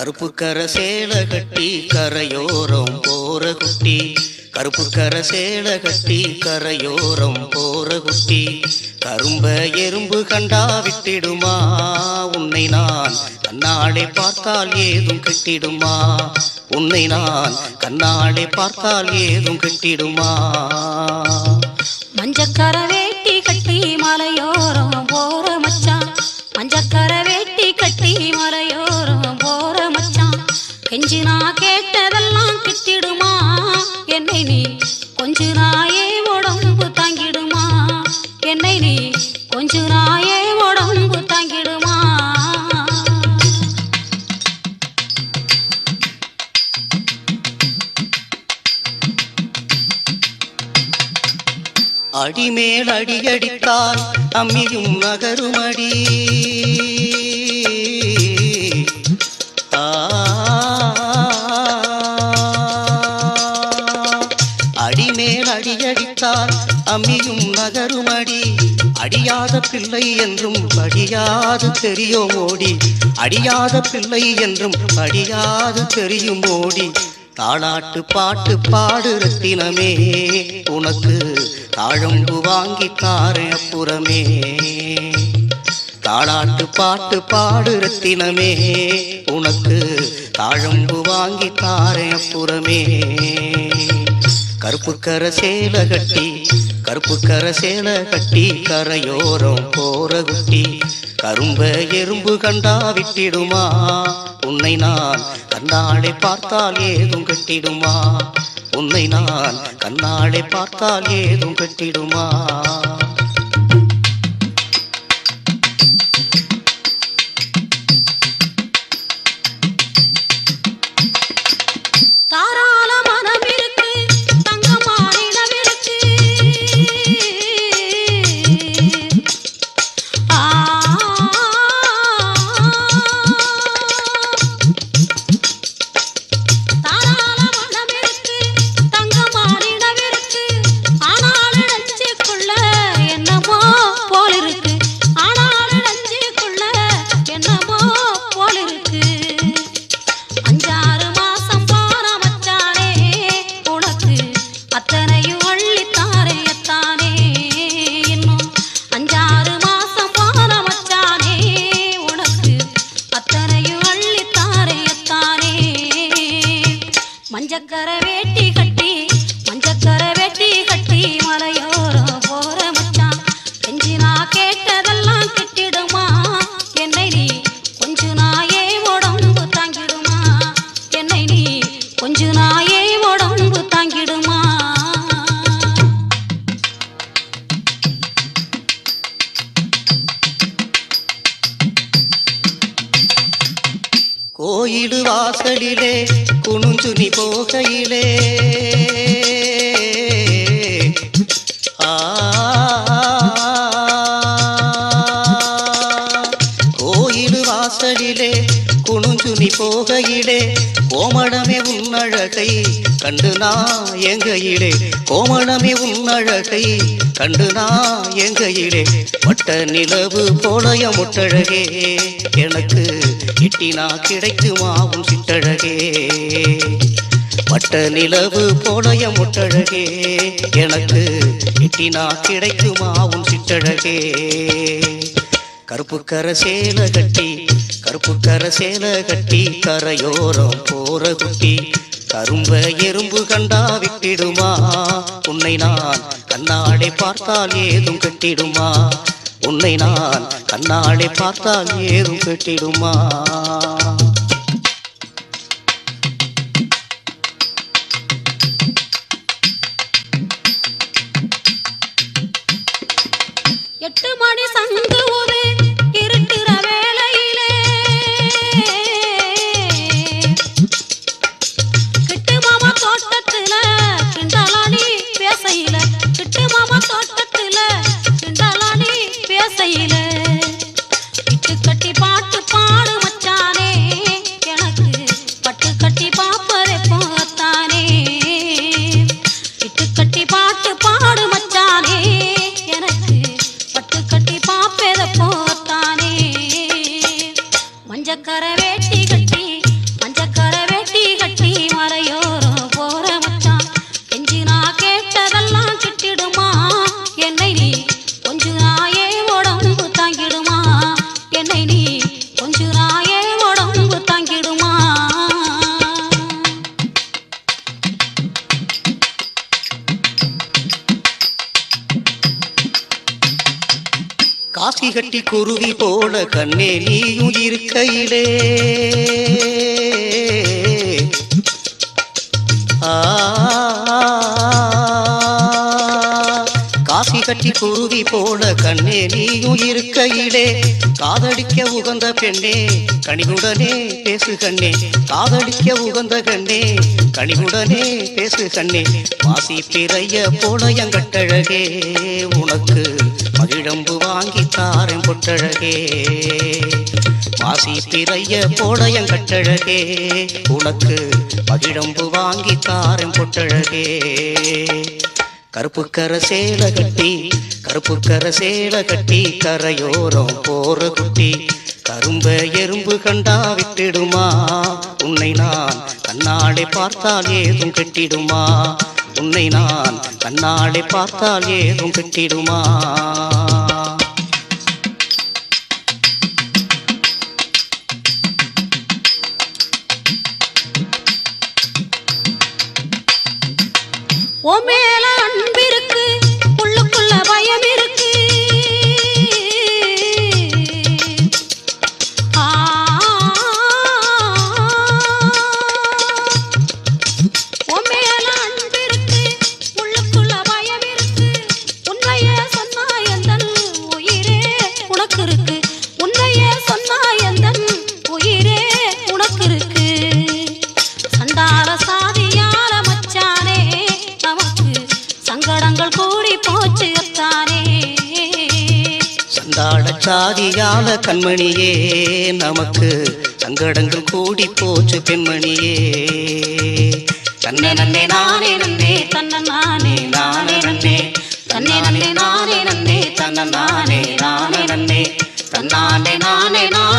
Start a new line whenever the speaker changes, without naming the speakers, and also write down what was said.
கருப்பு கர சேல கட்டி கரையோரம் போற குட்டி. கருப்பு கர சேல கட்டி கரையோரம் போற குட்டி. கரும்ப எறும்பு கண்டா விட்டிடுமா? உன்னை நான் கண்ணாடை பார்த்தால் ஏதும் கட்டிடுமா? உன்னை நான் கண்ணாடை பார்த்தால் ஏதும் கட்டிடுமா?
மஞ்சக்கர வேட்டி கட்டி மலையோரம் போற மச்சான். மஞ்சக்கர வேட்டி கட்டி மலை கெஞ்சி நான் கேட்டதெல்லாம் கிட்டிடுமா? என்னை நீ கொஞ்ச நாயே உடம்பு தாங்கிடுமா? என்னை நீ கொஞ்ச நாயே உடம்பு தாங்கிடுமா?
அடிமேல் அடியடித்தால் அம்மியும் நகருமடி. அம்மியும் நகருமடி அடியாத பிள்ளை என்றும் படியாது தெரியும் ஓடி அடியாத பிள்ளை என்றும் படியாது தெரியும் ஓடி தாளாட்டு பாட்டு பாடு ரத்தினமே. உனக்கு தாழம்பு வாங்கி தாரே அப்புறமே. தாளாட்டு பாட்டு பாடு ரத்தினமே. உனக்கு தாழம்பு வாங்கி தாரே அப்புறமே. கருப்பு கர சேல கட்டி கருப்பு கர கட்டி கரையோரம் போற குட்டி கரும்ப எறும்பு கண்டா விட்டிடுமா? உன்னை நான் கண்ணாளை பார்த்தால் ஏதும் கட்டிடுமா? உன்னை நான் கண்ணாளை பார்த்தால் ஏதும் கட்டிடுமா? வீடு வாசலிலே குணுஞ்சுனி போகையிலே. ஆ குனுஞ்சு நீ போகையிலே கோமளமே உன்னழகை கண்டு நான் எங்கையிலே கோமளமே உன்னழகை கண்டு நான் எங்கையிலே வட்ட நிலவு போலய முட்டழகே எனக்கு இட்டினா கிடைக்குமாவும் சிட்டழகே வட்ட நிலவு போலய முட்டழகே எனக்கு இட்டினா கிடைக்குமாவும் சிட்டழகே கருப்பு கர சேல கட்டி கருப்பு கர சேல கட்டி கரையோரம் போற குட்டி கரும்ப எறும்பு கண்டா விட்டிடுமா? உன்னை நான் கண்ணாடை பார்த்தால் ஏதும் கட்டிடுமா? உன்னை நான் கண்ணாடை பார்த்தால் ஏதும் கட்டிடுமா?
எட்டு மணி கட்டி
குருவி போல கண்ணே நீயும் இருக்கையிலே ஆ, கட்டி குருவி போல கண்ணே நீயும் இருக்கையிலே. காதடிக்க உகந்த பெண்ணே கனிவுடனே பேசு கண்ணே. காதடிக்க உகந்த கண்ணே கனிவுடனே பேசு கண்ணே. வாசி பிறைய போல எங்கட்டழகே உனக்கு மகிழம்பு வாங்கி தாரேன் பொட்டழகே. வாசி பிறைய போல எங்கட்டழகே உனக்கு மகிழம்பு வாங்கி தாரேன் பொட்டழகே. கருப்பு கர சேல கட்டி கருப்பு கர சேல கட்டி கரையோரம் போற குட்டி. கரும்ப எறும்பு கண்டா விட்டிடுமா? உன்னை நான் கண்ணாடை பார்த்தால் ஏதும் கெட்டிடுமா? உன்னை நான் கண்ணாடை பார்த்தால் ஏதும் கெட்டிடுமா?
ஓ மேலா
சாதியால கண்மணியே நமக்கு சங்கடங்கள் கூடி போச்சு பெண்மணியே. தன்னை நன்னே நானே நன்னே
தன்னை நானே
நானே நன்னே தன்னை நன்னே நானே நன்னே தன்னை நானே நானே நன்னே தன்னானே நானே நான்